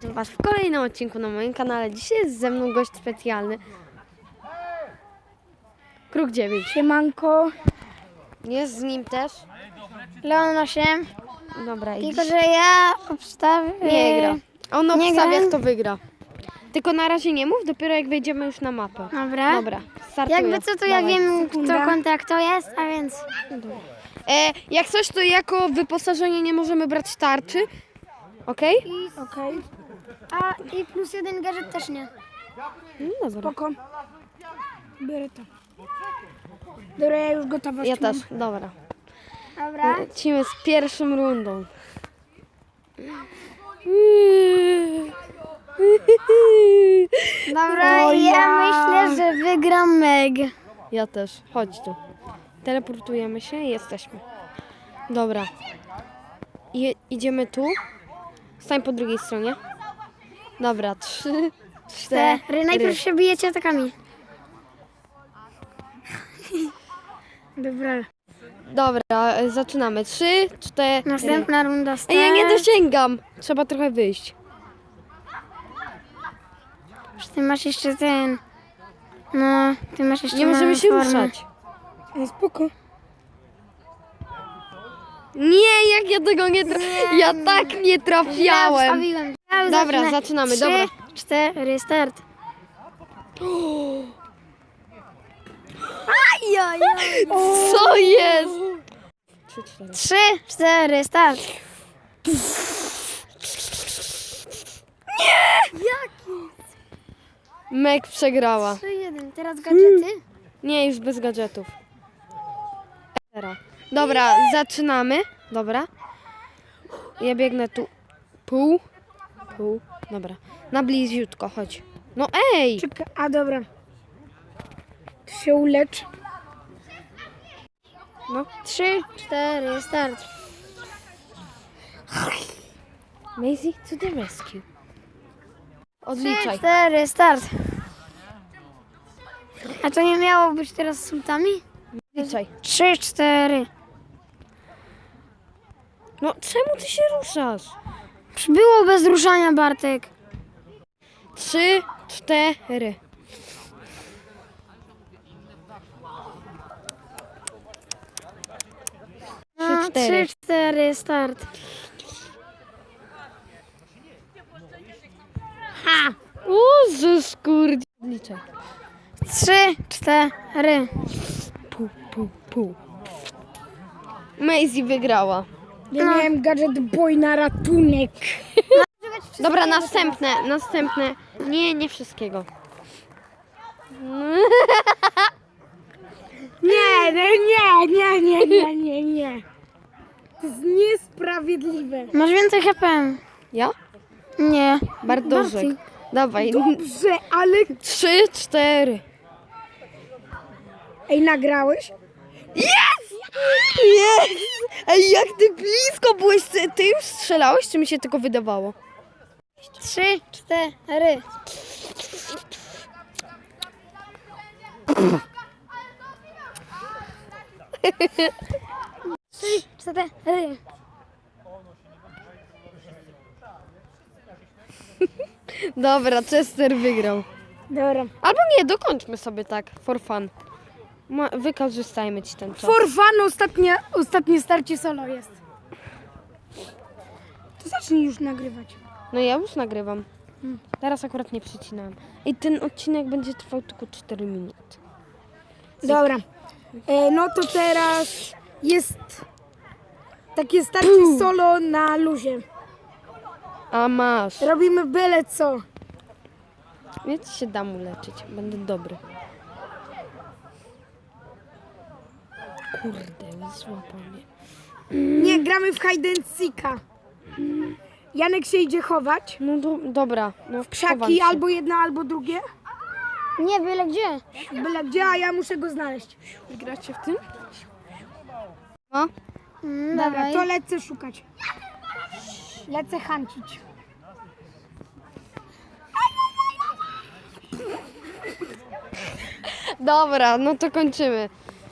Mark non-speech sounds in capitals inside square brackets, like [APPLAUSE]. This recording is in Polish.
Witam Was w kolejnym odcinku na moim kanale. Dzisiaj jest ze mną gość specjalny. Kruk 9. Siemanko, Jest z nim też. Leon 8. Dobra, i Tylko, dziś że ja obstawię... nie gra. A on nie obstawia, gra? kto wygra. Tylko na razie nie mów, dopiero jak wejdziemy już na mapę. Dobra. Dobra, startuję. Jakby co, to ja Dawaj. wiem, kto kontakt to jest, a więc... E, jak coś, to jako wyposażenie nie możemy brać tarczy. Okej? Okej, A i plus jeden gadżet też nie. No dobra. spoko. Biorę to. Dobra, ja już gotowość Ja też, dobra. Dobra. Lecimy z pierwszą rundą. Dobra, O, ja ja. myślę, że wygram Meg. Ja też. Chodź tu. Teleportujemy się i jesteśmy. Dobra. I, idziemy tu. Stań po drugiej stronie. Dobra, trzy, cztery. Najpierw się bijecie atakami. Dobra, Dobra, e, zaczynamy. Trzy, cztery. Następna runda Ej, ja nie start. dosięgam. Trzeba trochę wyjść. Ty masz jeszcze ten... No, ty masz jeszcze Nie możemy się formę. ruszać. ale spoko. Nie, jak ja tego nie trafiłem. Ja tak nie trafiałem. Dobra, zacznę. zaczynamy, Trzy, dobra. cztery, start. Co jest? Trzy, cztery. Start. Meg przegrała. Trzy, jeden. Teraz gadżety. Nie, już bez gadżetów. Era. Dobra, zaczynamy. Dobra. Ja biegnę tu. Pół. Dobra. Na bliziutko, chodź. No ej! Czekaj, a dobra. To się ulecz. No. Trzy, cztery, start. Maisie to the rescue. Trzy, Odliczaj. cztery, start. A to nie miało być teraz z sultami? Odliczaj. Trzy, cztery. No czemu ty się ruszasz? Było bez ruszania, Bartek. Trzy, cztery. No, cztery. Trzy, cztery, start. Ha! Uzus kurde. Odliczaj. Trzy, cztery. Pół, pół, pół. Maisie wygrała. Ja No. miałem gadżet boy na ratunek. [LAUGHS] Dobra, następne, następne. Nie, nie wszystkiego. [LAUGHS] Nie, nie, nie, nie, nie, nie, nie, nie. To jest niesprawiedliwe. Masz więcej HP. Ja? Nie. Bartoszek. Dawaj. Dobrze, ale... Trzy, cztery. Ej, nagrałeś? Jest! Ej, jak ty blisko byłeś. Ty, ty już strzelałeś, czy mi się tylko wydawało? Trzy, cztery. Trzy, cztery. Dobra, Chester wygrał. Dobra. Albo nie, dokończmy sobie tak, for fun. Ma, wykorzystajmy ci ten czas. For fun ostatnie, ostatnie starcie solo jest. To zacznij już nagrywać. No ja już nagrywam. Teraz akurat nie przycinałem. I ten odcinek będzie trwał tylko 4 minuty. Dobra. E, no to teraz jest takie starcie solo na luzie. A masz. Robimy byle co. Ci się dam uleczyć. Będę dobry. Kurde, złapał mnie. Nie, gramy w hide and seeka. Janek się idzie chować. No do, dobra. No, chowam Krzaki się. albo jedno, albo drugie. Nie, byle gdzie. Byle gdzie, a ja muszę go znaleźć. Gracie w tym? No. Mm, Dobra, dawaj. to lecę szukać. Lecę hancić. Dobra, no to kończymy.